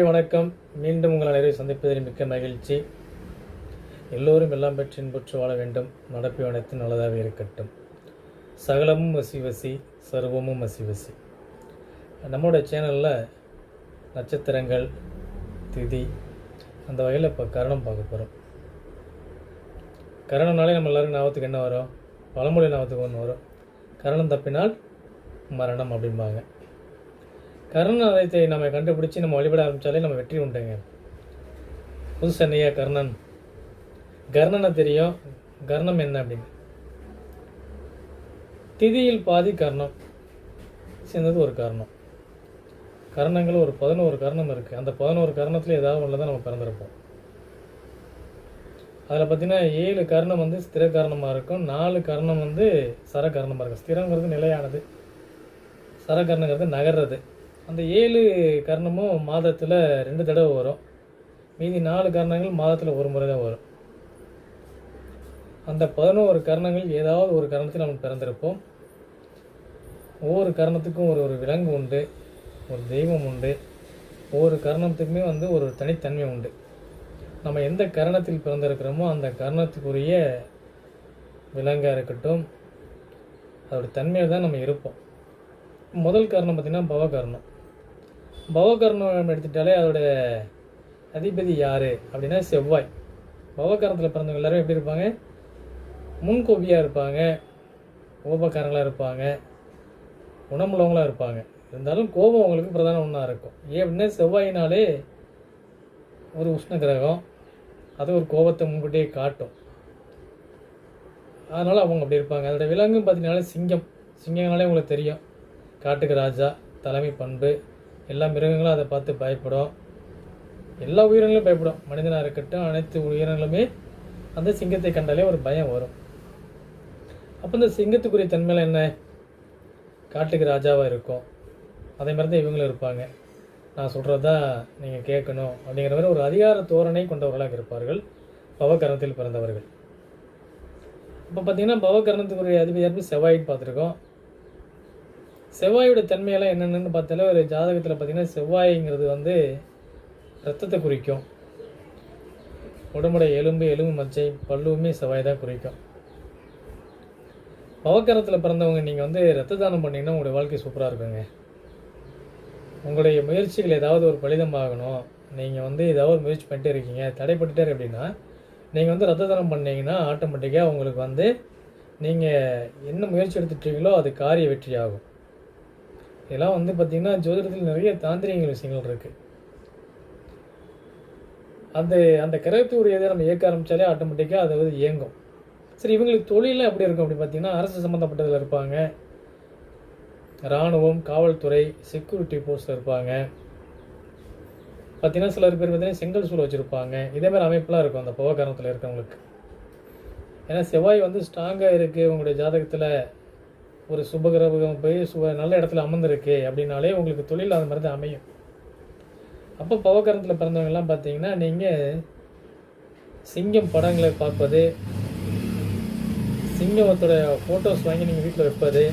வணக்கம். மீண்டும் உங்கள் அனைவரை சந்திப்பதில் மிக்க மகிழ்ச்சி. எல்லோரும் எல்லாம் பெற்று இன்புற்று வாழ வேண்டும். நடப்பு அனைத்து நல்லதாக இருக்கட்டும். சகலமும் வசி வசி சர்வமும் வசி வசி. நம்மளோட சேனலில் நட்சத்திரங்கள் திதி அந்த வகையில் இப்போ கரணம் பார்க்க போகிறோம் கரணம்னாலே நம்ம எல்லோரும் ஞாபகத்துக்கு என்ன வரும்? பழமொழி ஞாபகத்துக்கு ஒன்று வரும். கரணம் தப்பினால் மரணம் அப்படிம்பாங்க. கருணாலயத்தை நம்ம கண்டுபிடிச்சி நம்ம வழிபட ஆரம்பித்தாலே நம்ம வெற்றி உண்டுங்க. புது சென்னையா கர்ணன்? கர்ணனை தெரியும். கர்ணம் என்ன அப்படின்னு? திதியில் பாதி கர்ணம். சேர்ந்தது ஒரு காரணம். கரணங்கள் ஒரு பதினோரு கர்ணம் இருக்குது அந்த பதினோரு கர்ணத்தில் ஏதாவது ஒன்று தான் நம்ம பிறந்திருப்போம். அதில் பார்த்தீங்கன்னா ஏழு கர்ணம் வந்து ஸ்திர கர்ணமாக இருக்கும். நாலு கரணம் வந்து சர இருக்கும். ஸ்திரங்கிறது நிலையானது. சரகர்ணங்கிறது நகர்றது. அந்த ஏழு கர்ணமும் மாதத்தில் ரெண்டு தடவை வரும். மீதி நாலு கர்ணங்கள் மாதத்தில் ஒரு முறை தான் வரும். அந்த பதினோரு கர்ணங்கள் ஏதாவது ஒரு கரணத்தில் நம்ம பிறந்திருப்போம். ஒவ்வொரு கரணத்துக்கும் ஒரு ஒரு விலங்கு உண்டு ஒரு தெய்வம் உண்டு. ஒவ்வொரு கரணத்துக்குமே வந்து ஒரு தனித்தன்மை உண்டு. நம்ம எந்த கரணத்தில் பிறந்திருக்கிறோமோ அந்த கரணத்துக்குரிய விலங்காக இருக்கட்டும் அதோட தன்மையில் தான் நம்ம இருப்போம். முதல் காரணம் பார்த்திங்கன்னா பவகரணம் பவகரணம் எடுத்துட்டாலே அதோட அதிபதி யார் அப்படின்னா செவ்வாய். பவகரணத்தில் பிறந்தவங்க எல்லாரும் எப்படி இருப்பாங்க? முன்கோபியாக இருப்பாங்க. கோபக்காரங்களாக இருப்பாங்க. குணமுள்ளவங்களாக இருப்பாங்க. இருந்தாலும் கோபம் அவங்களுக்கு பிரதான ஒன்றா இருக்கும். ஏன் அப்படின்னா செவ்வாயினாலே ஒரு உஷ்ண கிரகம். அது ஒரு கோபத்தை முன்கூட்டியே காட்டும். அதனால் அவங்க அப்படி இருப்பாங்க. அதோட விலங்கும் பார்த்தீங்கன்னாலே சிங்கம். சிங்கங்களாலே உங்களுக்கு தெரியும். காட்டுக்கு ராஜா தலைமை பண்பு எல்லா மிருகங்களும் அதை பார்த்து பயப்படும். எல்லா உயிரினங்களும் பயப்படும். மனிதனாக இருக்கட்டும் அனைத்து உயிரினங்களுமே அந்த சிங்கத்தை கண்டாலே ஒரு பயம் வரும். அப்போ இந்த சிங்கத்துக்குரிய தன்மையில் என்ன? காட்டுக்கு ராஜாவாக இருக்கும். அதே மாதிரி தான் இவங்களும் இருப்பாங்க. நான் சொல்கிறது தான் நீங்கள் கேட்கணும் அப்படிங்கிற மாதிரி ஒரு அதிகார தோரணை கொண்டவர்களாக இருப்பார்கள். பவகரணத்தில் பிறந்தவர்கள். இப்போ பார்த்தீங்கன்னா பவகரணத்துக்குரிய அதிபதி செவ்வாயின்னு பார்த்துருக்கோம். செவ்வாயோட தன்மையெல்லாம் என்னென்னு பார்த்தாலே ஒரு ஜாதகத்தில் பார்த்தீங்கன்னா செவ்வாய்ங்கிறது வந்து ரத்தத்தை குறிக்கும். உடம்புடைய எலும்பு எலும்பு மச்சை பல்லுவுமே செவ்வாய் தான் குறிக்கும். பவக்கரத்தில் பிறந்தவங்க நீங்கள் வந்து ரத்த தானம் பண்ணிங்கன்னா உங்களுடைய வாழ்க்கை சூப்பராக இருக்குங்க. உங்களுடைய முயற்சிகள் ஏதாவது ஒரு பலிதமாகணும் நீங்கள் வந்து ஏதாவது ஒரு முயற்சி பண்ணிட்டே இருக்கீங்க தடைப்பட்டுட்டே இருக்கு அப்படின்னா நீங்கள் வந்து ரத்த தானம் பண்ணீங்கன்னா ஆட்டோமேட்டிக்காக உங்களுக்கு வந்து நீங்கள் என்ன முயற்சி எடுத்துட்டீங்களோ அது காரிய வெற்றி ஆகும் இதெல்லாம் வந்து பார்த்திங்கன்னா ஜோதிடத்தில் நிறைய தாந்திரிகங்கள் விஷயங்கள் இருக்குது அந்த அந்த கிரகத்துடைய நம்ம இயக்க ஆரம்பித்தாலே ஆட்டோமேட்டிக்காக அது வந்து இயங்கும். சரி இவங்களுக்கு தொழிலாம் எப்படி இருக்கும் அப்படின்னு பார்த்தீங்கன்னா அரசு சம்மந்தப்பட்டதில் இருப்பாங்க. இராணுவம் காவல்துறை செக்யூரிட்டி போஸ்ட்டில் இருப்பாங்க. பார்த்தீங்கன்னா சிலர் பேர் பார்த்தீங்கன்னா செங்கல் சூழல் வச்சுருப்பாங்க. இதேமாதிரி அமைப்பெலாம் இருக்கும் அந்த புவகாரணத்தில் இருக்கவங்களுக்கு. ஏன்னா செவ்வாய் வந்து ஸ்ட்ராங்காக இருக்குது உங்களுடைய ஜாதகத்தில் ஒரு சுபகிரகம் போய் சுப நல்ல இடத்துல அமர்ந்திருக்கு அப்படின்னாலே உங்களுக்கு தொழில் அது மாதிரி தான் அமையும். அப்போ பவகரத்தில் பிறந்தவங்கெல்லாம் பார்த்தீங்கன்னா நீங்கள் சிங்கம் படங்களை பார்ப்பது சிங்கத்தோட ஃபோட்டோஸ் வாங்கி நீங்கள் வீட்டில் வைப்பது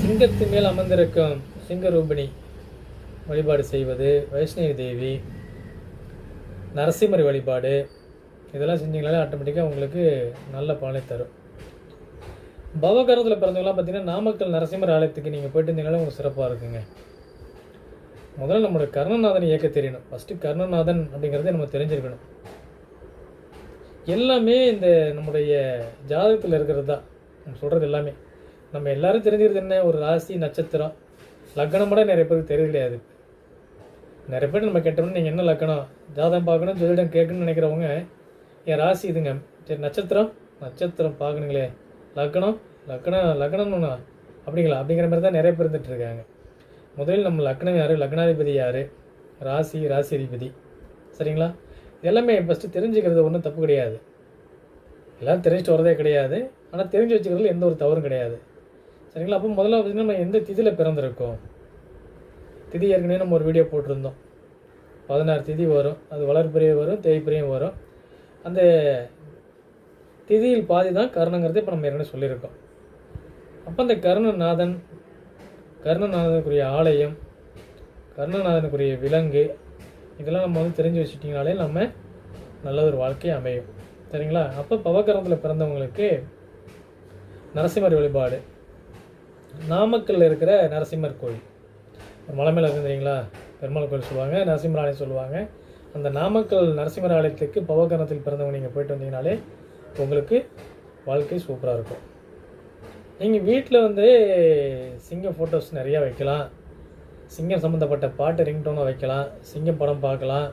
சிங்கத்து மேல் அமர்ந்திருக்கும் சிங்கரூபிணி வழிபாடு செய்வது வைஷ்ணவி தேவி நரசிம்மர் வழிபாடு இதெல்லாம் செஞ்சீங்களாலே ஆட்டோமேட்டிக்காக உங்களுக்கு நல்ல பலனை தரும். பவகரத்தில் பிறந்தவங்களாம் பார்த்தீங்கன்னா நாமக்கல் நரசிம்மர் ஆலயத்துக்கு நீங்கள் போயிட்டு இருந்தீங்கன்னா உங்களுக்கு சிறப்பாக இருக்குங்க. முதல்ல நம்மளோட கர்ணநாதன் இயக்க தெரியணும். ஃபஸ்ட்டு கர்ணநாதன் அப்படிங்கிறத நம்ம தெரிஞ்சிருக்கணும். எல்லாமே இந்த நம்முடைய ஜாதகத்தில் இருக்கிறது தான். நம்ம சொல்கிறது எல்லாமே. நம்ம எல்லாரும் தெரிஞ்சுக்கிறது என்ன? ஒரு ராசி நட்சத்திரம். லக்கணம் கூட நிறைய பேருக்கு தெரியல கிடையாது. நிறைய பேர் நம்ம கேட்டோம்னா நீங்கள் என்ன லக்கணம் ஜாதகம் பார்க்கணும் ஜோதிடம் கேட்கணும்னு நினைக்கிறவங்க என் ராசி இதுங்க. சரி நட்சத்திரம்? நட்சத்திரம் பார்க்கணுங்களே. லக்கணம் லக்கணம் லக்கணம்னு அப்படிங்களா? அப்படிங்கிற மாதிரி தான் நிறைய பேர் இருக்காங்க. முதலில் நம்ம லக்னம் யார்? லக்னாதிபதி யார்? ராசி ராசி அதிபதி சரிங்களா? எல்லாமே ஃபஸ்ட்டு தெரிஞ்சுக்கிறது ஒன்றும் தப்பு கிடையாது. எல்லாம் தெரிஞ்சுட்டு வரதே கிடையாது. ஆனால் தெரிஞ்சு வச்சுக்கிறதுல எந்த ஒரு தவறும் கிடையாது. சரிங்களா? அப்போ முதல்ல பார்த்திங்கன்னா நம்ம எந்த திதியில் பிறந்திருக்கோம்? திதி ஏற்கனவே நம்ம ஒரு வீடியோ போட்டிருந்தோம். பதினாறு திதி வரும். அது வளர்ப்புறையும் வரும் தேய்ப்புறையும் வரும். அந்த திதியில் பாதி தான் கர்ணங்கிறது இப்போ நம்ம ஏற்கனவே சொல்லியிருக்கோம். அப்போ அந்த கர்ணநாதன் கர்ணநாதனுக்குரிய ஆலயம் கருணநாதனுக்குரிய விலங்கு இதெல்லாம் நம்ம வந்து தெரிஞ்சு வச்சுட்டிங்கனாலே நம்ம நல்ல ஒரு வாழ்க்கை அமையும். சரிங்களா? அப்போ பவக்கரத்தில் பிறந்தவங்களுக்கு நரசிம்மர் வழிபாடு. நாமக்கல்ல இருக்கிற நரசிம்மர் கோயில். ஒரு மலை மேலே இருக்கு பெருமாள் கோயில் சொல்லுவாங்க நரசிம்மர் ஆலயம் சொல்லுவாங்க. அந்த நாமக்கல் நரசிம்மர் ஆலயத்துக்கு பவகரணத்தில் பிறந்தவங்க நீங்கள் போயிட்டு வந்தீங்கனாலே உங்களுக்கு வாழ்க்கை சூப்பராக இருக்கும். நீங்கள் வீட்டில் வந்து சிங்க ஃபோட்டோஸ் நிறையா வைக்கலாம். சிங்கம் சம்மந்தப்பட்ட பாட்டு ரிங்டோனாக வைக்கலாம். சிங்கம் படம் பார்க்கலாம்.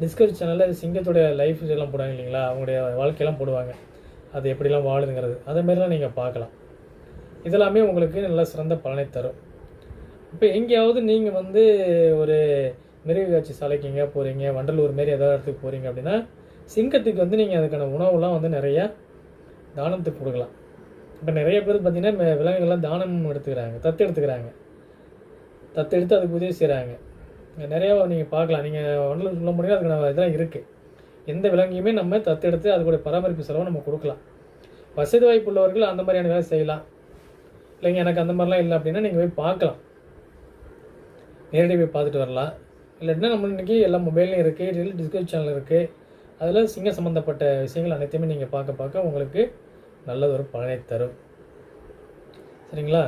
டிஸ்கவரி சேனலில் சிங்கத்துடைய லைஃப் இதெல்லாம் போடுவாங்க இல்லைங்களா? அவங்களுடைய வாழ்க்கையெல்லாம் போடுவாங்க. அது எப்படிலாம் வாழுதுங்கிறது. அதேமாதிரிலாம் நீங்கள் பார்க்கலாம். இதெல்லாமே உங்களுக்கு நல்ல சிறந்த பலனை தரும். இப்போ எங்கேயாவது நீங்கள் வந்து ஒரு மிருக காட்சி சாலைக்கு எங்கேயா போகிறீங்க வண்டலூர் மாரி ஏதாவது இடத்துக்கு போகிறீங்க அப்படின்னா சிங்கத்துக்கு வந்து நீங்கள் அதுக்கான உணவுலாம் வந்து நிறையா தானத்துக்கு கொடுக்கலாம். இப்போ நிறைய பேர் பார்த்தீங்கன்னா விலங்குகள்லாம் தானம் எடுத்துக்கிறாங்க தத்து எடுத்துக்கிறாங்க. தத்து எடுத்து அதுக்கு உதவி செய்கிறாங்க நிறையா நீங்கள் பார்க்கலாம். நீங்கள் ஒன்றில் சொல்ல முடியாது அதுக்கான இதெல்லாம் இருக்குது எந்த விலங்கையுமே நம்ம தத்து எடுத்து அதுக்குடைய பராமரிப்பு செலவை நம்ம கொடுக்கலாம். வசதி வாய்ப்பு உள்ளவர்கள் அந்த மாதிரியான வேலை செய்யலாம். இல்லைங்க எனக்கு அந்த மாதிரிலாம் இல்லை அப்படின்னா நீங்கள் போய் பார்க்கலாம். நேரடியாக போய் பார்த்துட்டு வரலாம். இல்லாட்டினா நம்ம இன்றைக்கி எல்லா மொபைல்லையும் இருக்குது டிஸ்கவரி சேனல் இருக்குது அதில் சிங்க சம்மந்தப்பட்ட விஷயங்கள் அனைத்தையுமே நீங்கள் பார்க்க பார்க்க உங்களுக்கு நல்லது ஒரு பலனை தரும். சரிங்களா?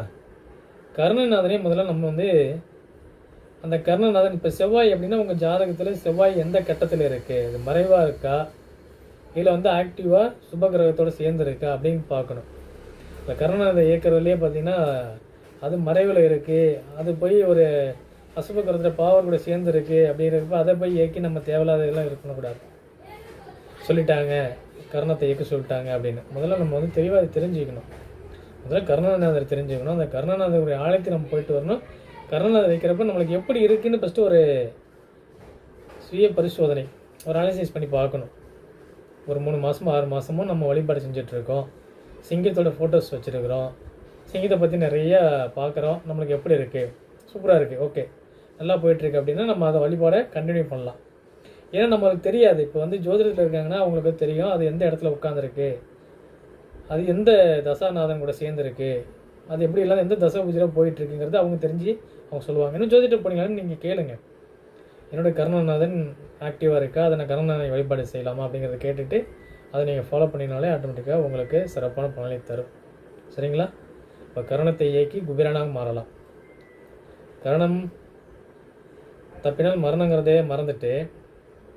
கருணநாதனே முதல்ல நம்ம வந்து அந்த கருணநாதன் இப்போ செவ்வாய் அப்படின்னா உங்கள் ஜாதகத்தில் செவ்வாய் எந்த கட்டத்தில் இருக்குது இது மறைவாக இருக்கா? இல்லை வந்து ஆக்டிவாக சுபகிரகத்தோடு சேர்ந்து இருக்கா அப்படின்னு பார்க்கணும். இந்த கருணநாதன் இயக்கிறதுலேயே பார்த்தீங்கன்னா அது மறைவில் இருக்குது அது போய் ஒரு அசுப கிரகத்தில் பாவர் கூட சேர்ந்து அப்படிங்கிறப்ப அதை போய் இயக்கி நம்ம தேவையில்லாத இதெல்லாம் இருக்கக்கூடாது சொல்லிட்டாங்க கர்ணத்தை இயக்க சொல்லிட்டாங்க அப்படின்னு. முதல்ல நம்ம வந்து தெளிவாக அதை தெரிஞ்சுக்கணும். முதல்ல கருணாநாதர் தெரிஞ்சுக்கணும். அந்த கருணாநாதருடைய ஆலயத்தை நம்ம போயிட்டு வரணும். கருணாநாதர் வைக்கிறப்ப நம்மளுக்கு எப்படி இருக்குன்னு ஃபஸ்ட்டு ஒரு சுய பரிசோதனை ஒரு அனலைசிஸ் பண்ணி பார்க்கணும். ஒரு மூணு மாதமும் ஆறு மாதமும் நம்ம வழிபாடு செஞ்சிட்ருக்கோம். சிங்கத்தோட ஃபோட்டோஸ் வச்சுருக்குறோம். சிங்கத்தை பற்றி நிறையா பார்க்குறோம். நம்மளுக்கு எப்படி இருக்குது சூப்பராக இருக்குது ஓகே நல்லா போயிட்டுருக்கு அப்படின்னா நம்ம அதை வழிபாடை கண்டினியூ பண்ணலாம். ஏன்னா நம்மளுக்கு தெரியாது. இப்போ வந்து ஜோதிடத்தில் இருக்காங்கன்னா அவங்களுக்கு தெரியும் அது எந்த இடத்துல உட்காந்துருக்கு அது எந்த தசாநாதன் கூட சேர்ந்துருக்கு. அது எப்படி இல்லாத எந்த தசை பூஜையில் போயிட்டுருக்குங்கிறது அவங்க தெரிஞ்சு அவங்க சொல்லுவாங்க. இன்னும் ஜோதிடர் பண்ணிங்களான்னு நீங்கள் கேளுங்க. என்னோட கருணநாதன் ஆக்டிவாக இருக்கா? அதை நான் கருணநாதனை வழிபாடு செய்யலாமா அப்படிங்கிறத கேட்டுட்டு அதை நீங்கள் ஃபாலோ பண்ணினாலே ஆட்டோமேட்டிக்காக உங்களுக்கு சிறப்பான பலனை தரும். சரிங்களா? இப்போ கருணத்தை இயக்கி குபேரனாக மாறலாம். கரணம் தப்பினால் மரணங்கிறதே மறந்துட்டு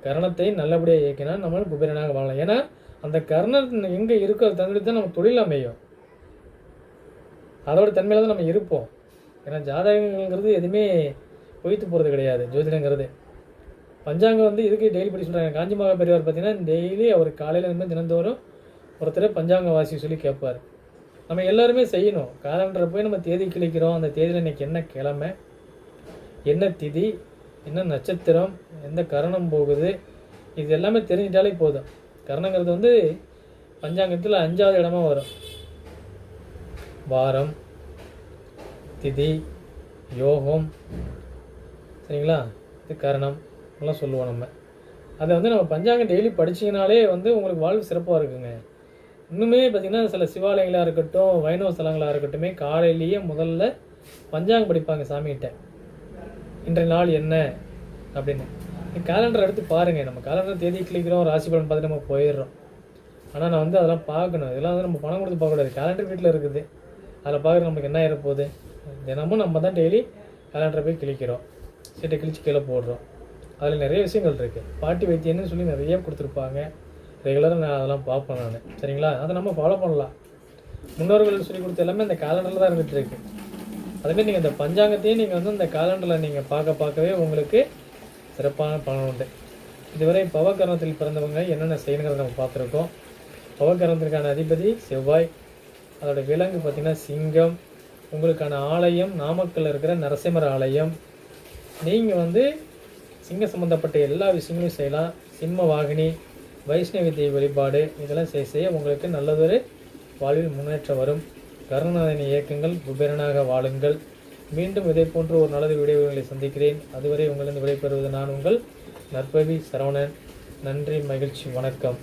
கரணத்தை நல்லபடியாக இயக்கினால் நம்ம குபேரனாக வாழலாம். ஏன்னா அந்த கர்ணன் எங்கே இருக்கோ அதை தந்துட்டு தான் நம்ம தொழில் அமையும். அதோட தன்மையில் தான் நம்ம இருப்போம். ஏன்னா ஜாதகங்கிறது எதுவுமே பொய்த்து போகிறது கிடையாது ஜோதிடங்கிறது. பஞ்சாங்கம் வந்து இதுக்கு டெய்லி படி சொல்கிறாங்க காஞ்சி மகா பெரியவர் பார்த்தீங்கன்னா டெய்லி அவர் காலையில் இருந்து தினந்தோறும் ஒருத்தர் பஞ்சாங்க வாசி சொல்லி கேட்பார். நம்ம எல்லாருமே செய்யணும். காலண்டரை போய் நம்ம தேதி கிழிக்கிறோம். அந்த தேதியில் இன்னைக்கு என்ன கிழமை? என்ன திதி? என்ன நட்சத்திரம் எந்த கரணம் போகுது இது எல்லாமே தெரிஞ்சிட்டாலே போதும். கரணங்கிறது வந்து பஞ்சாங்கத்தில் அஞ்சாவது இடமா வரும். வாரம் திதி யோகம் சரிங்களா? இது கரணம் எல்லாம் சொல்லுவோம் நம்ம. அதை வந்து நம்ம பஞ்சாங்கம் டெய்லி படிச்சீங்கனாலே வந்து உங்களுக்கு வாழ்வு சிறப்பாக இருக்குங்க. இன்னுமே பார்த்திங்கன்னா சில சிவாலயங்களாக இருக்கட்டும் வைணவ ஸ்தலங்களாக இருக்கட்டுமே காலையிலேயே முதல்ல பஞ்சாங்கம் படிப்பாங்க சாமிகிட்ட. இன்றைய நாள் என்ன அப்படின்னு. கேலண்டர் எடுத்து பாருங்கள் நம்ம கேலண்டர் தேதி கிளிக்கிறோம் ராசி பலன் பார்த்து நம்ம போயிடுறோம். ஆனால் நான் வந்து அதெல்லாம் பார்க்கணும். இதெல்லாம் வந்து நம்ம பணம் கொடுத்து பார்க்கக்கூடாது. கேலண்டர் வீட்டில் இருக்குது. அதில் பார்க்குற நமக்கு என்ன ஆகிடப்போகுது தினமும் நம்ம தான் டெய்லி கேலண்டரை போய் கிழிக்கிறோம் சீட்டை கிழிச்சு கீழே போடுறோம். அதில் நிறைய விஷயங்கள் இருக்குது பாட்டி வைத்தியம்னு சொல்லி நிறைய கொடுத்துருப்பாங்க. ரெகுலராக நான் அதெல்லாம் பார்ப்பேன் நான். சரிங்களா? அதை நம்ம ஃபாலோ பண்ணலாம். முன்னோர்கள் சொல்லி கொடுத்த எல்லாமே இந்த கேலண்டரில் தான் இருந்துகிட்டு இருக்குது அதுமாரி நீங்கள் இந்த பஞ்சாங்கத்தையும் நீங்கள் வந்து இந்த காலண்டரில் நீங்கள் பார்க்க பார்க்கவே உங்களுக்கு சிறப்பான பலன் உண்டு. இதுவரை பவகரணத்தில் பிறந்தவங்க என்னென்ன செய்யணுங்கிறத நம்ம பார்த்துருக்கோம். பவகரணத்திற்கான அதிபதி செவ்வாய். அதோட விலங்கு பார்த்திங்கன்னா சிங்கம். உங்களுக்கான ஆலயம் நாமக்கல்ல இருக்கிற நரசிம்மர் ஆலயம். நீங்கள் வந்து சிங்க சம்மந்தப்பட்ட எல்லா விஷயங்களும் செய்யலாம். சிம்ம வாகினி வைஷ்ணவி தேவி வழிபாடு இதெல்லாம் செய்ய செய்ய உங்களுக்கு நல்லதொரு வாழ்வில் முன்னேற்றம் வரும். கருணாதன இயக்கங்கள் குபேரனாக வாழுங்கள். மீண்டும் இதே போன்று ஒரு நல்லது வீடியோகளை சந்திக்கிறேன். அதுவரை உங்களிடம் விடைபெறுவது நான் உங்கள் நற்பவி சரவணன். நன்றி மகிழ்ச்சி வணக்கம்.